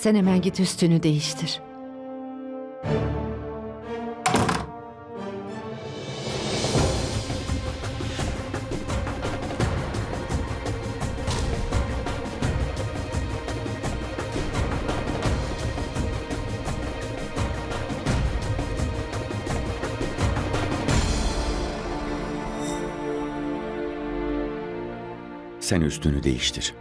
Sen hemen git üstünü değiştir. Sen üstünü değiştir.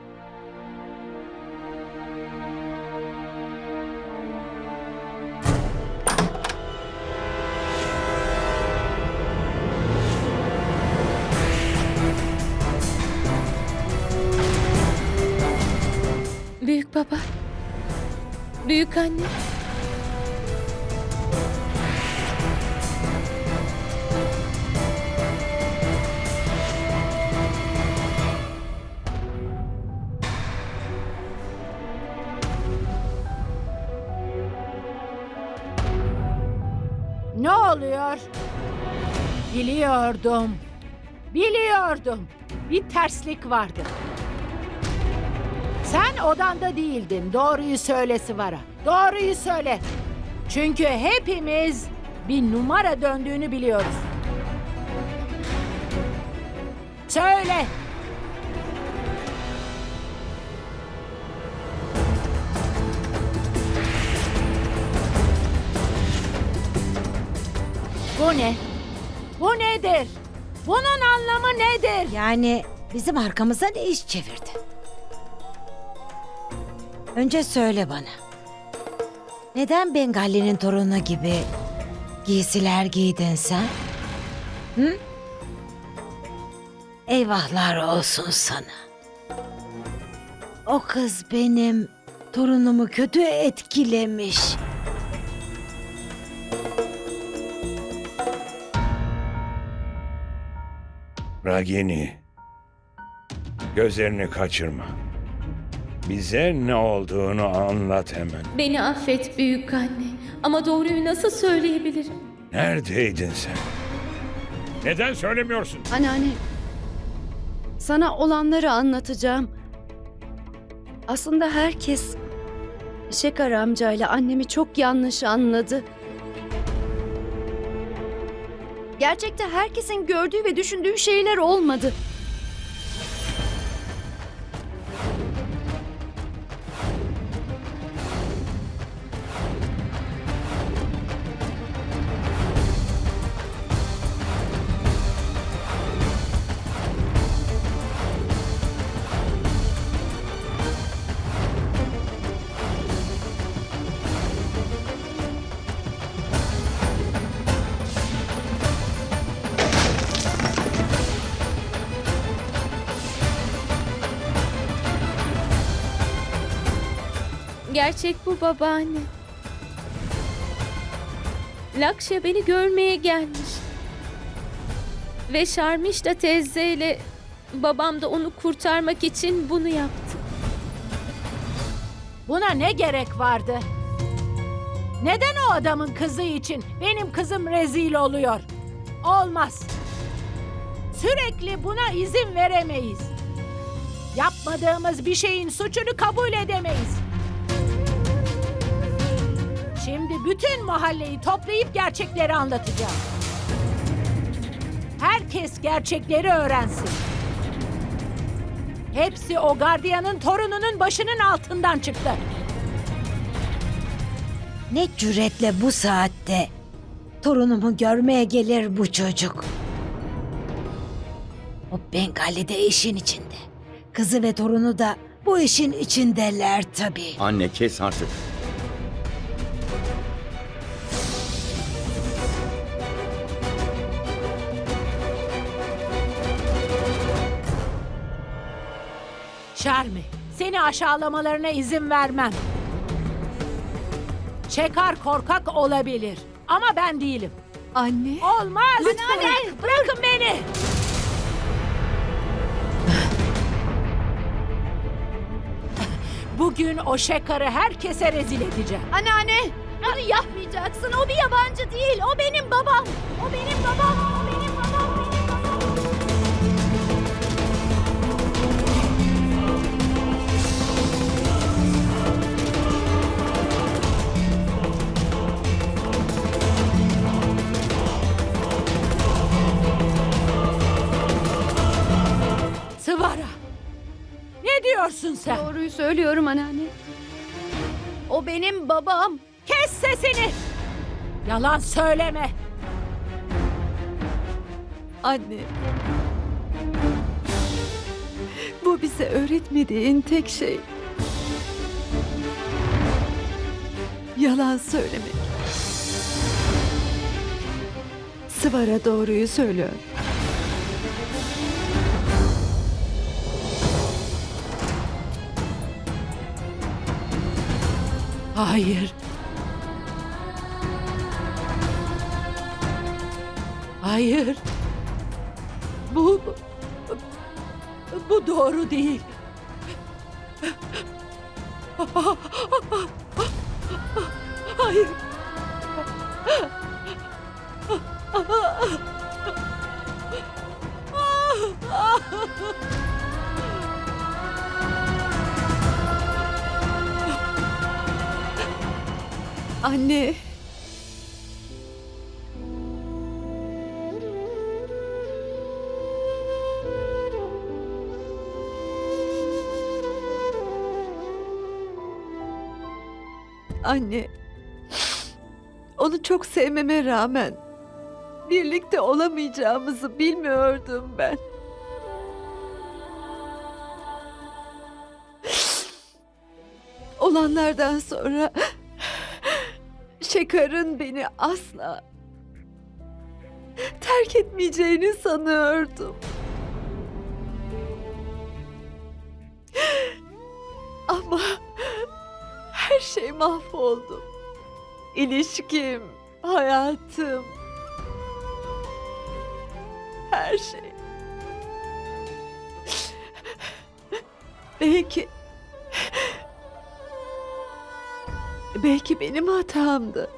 Baba. Büyük anne. Ne oluyor? Biliyordum. Biliyordum. Bir terslik vardı. Sen odanda değildin. Doğruyu söyle Sıvara. Doğruyu söyle. Çünkü hepimiz bir numara döndüğünü biliyoruz. Söyle. Bu ne? Bu nedir? Bunun anlamı nedir? Yani bizim arkamıza ne iş çevirdi? Önce söyle bana. Neden Bengalli'nin torunu gibi giysiler giydin sen? Hı? Eyvahlar olsun sana. O kız benim torunumu kötü etkilemiş. Ragini. Gözlerini kaçırma. Bize ne olduğunu anlat hemen. Beni affet büyük anne. Ama doğruyu nasıl söyleyebilirim? Neredeydin sen? Neden söylemiyorsun? Anneanne, sana olanları anlatacağım. Aslında herkes Şekar amcayla annemi çok yanlış anladı. Gerçekte herkesin gördüğü ve düşündüğü şeyler olmadı. Gerçek bu babaanne. Lakşa beni görmeye gelmiş. Ve Şarmişta teyzeyle babam da onu kurtarmak için bunu yaptı. Buna ne gerek vardı? Neden o adamın kızı için benim kızım rezil oluyor? Olmaz. Sürekli buna izin veremeyiz. Yapmadığımız bir şeyin suçunu kabul edemeyiz. Şimdi bütün mahalleyi toplayıp gerçekleri anlatacağım. Herkes gerçekleri öğrensin. Hepsi o gardiyanın torununun başının altından çıktı. Ne cüretle bu saatte torunumu görmeye gelir bu çocuk. O Bengali de işin içinde. Kızı ve torunu da bu işin içindeler tabii. Anne kes artık. Şermi, seni aşağılamalarına izin vermem. Çekar korkak olabilir ama ben değilim. Anne. Olmaz. Lütfen. Bırakın beni. Bugün o şekarı herkese rezil edeceğim. Anneanne, bunu yapmayacaksın. O bir yabancı değil. O benim babam. O benim babam. Doğruyu söylüyorum anneanne. O benim babam. Kes sesini! Yalan söyleme. Anne. Bu bize öğretmediğin tek şey. Yalan söylemek. Sıvara doğruyu söylüyor. Hayır. Hayır. Bu bu doğru değil. Hayır. Anne. Anne. Onu çok sevmeme rağmen birlikte olamayacağımızı bilmiyordum ben. Olanlardan sonra Şekar'ın beni asla terk etmeyeceğini sanıyordum. Ama her şey mahvoldu. İlişkim, hayatım, her şey. Belki Belki benim hatamdı.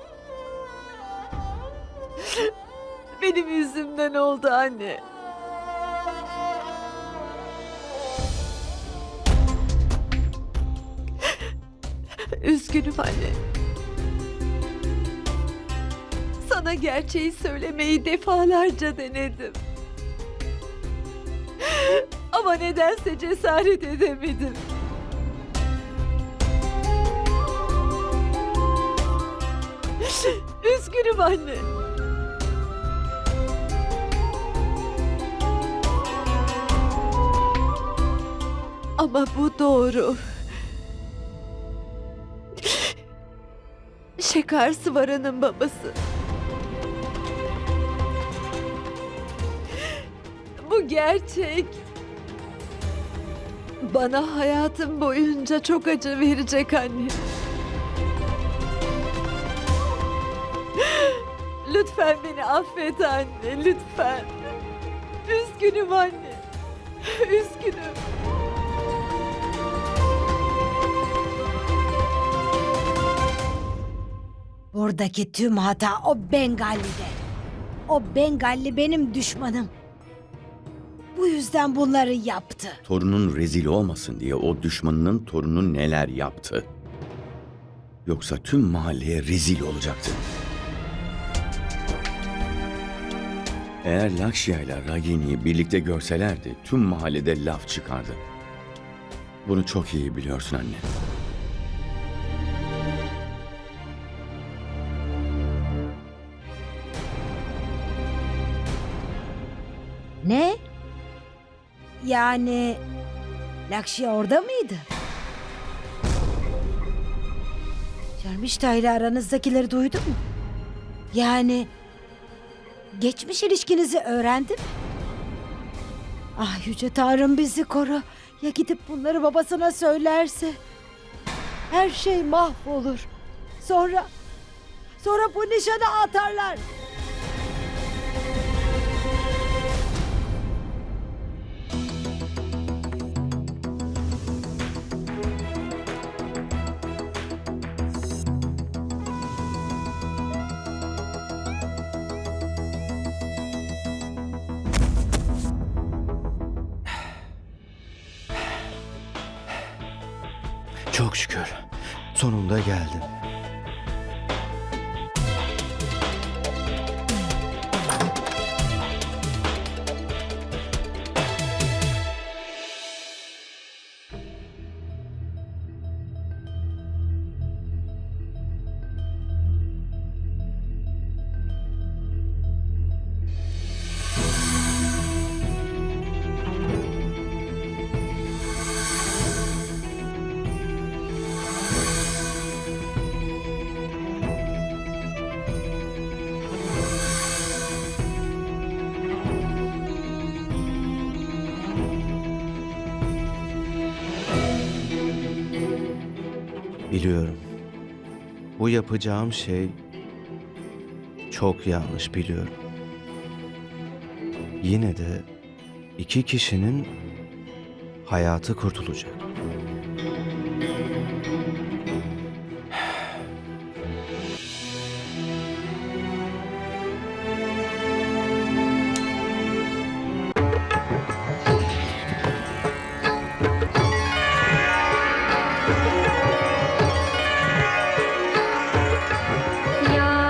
Benim yüzümden oldu anne. Üzgünüm anne. Sana gerçeği söylemeyi defalarca denedim. Ama nedense cesaret edemedim. Üzgünüm anne. Ama bu doğru. Şekar Sıvara'nın babası. Bu gerçek. Bana hayatım boyunca çok acı verecek anne. Lütfen beni affet anne, lütfen. Üzgünüm anne. Üzgünüm. Buradaki tüm hata o Bengalli'de. O Bengalli benim düşmanım. Bu yüzden bunları yaptı. Torunun rezil olmasın diye o düşmanının torunu neler yaptı. Yoksa tüm mahalleye rezil olacaktı. Eğer Lakşya ile Ragini'yi birlikte görselerdi tüm mahallede laf çıkardı. Bunu çok iyi biliyorsun anne. Ne? Yani Lakşya orada mıydı? Şermişta ile aranızdakileri duydu mu? Yani geçmiş ilişkinizi öğrendi mi? Ah yüce Tanrım bizi koru. Ya gidip bunları babasına söylerse? Her şey mahvolur. Sonra, sonra bu nişanı atarlar. Çok şükür. Sonunda geldim. Biliyorum. Bu yapacağım şey çok yanlış biliyorum. Yine de iki kişinin hayatı kurtulacak.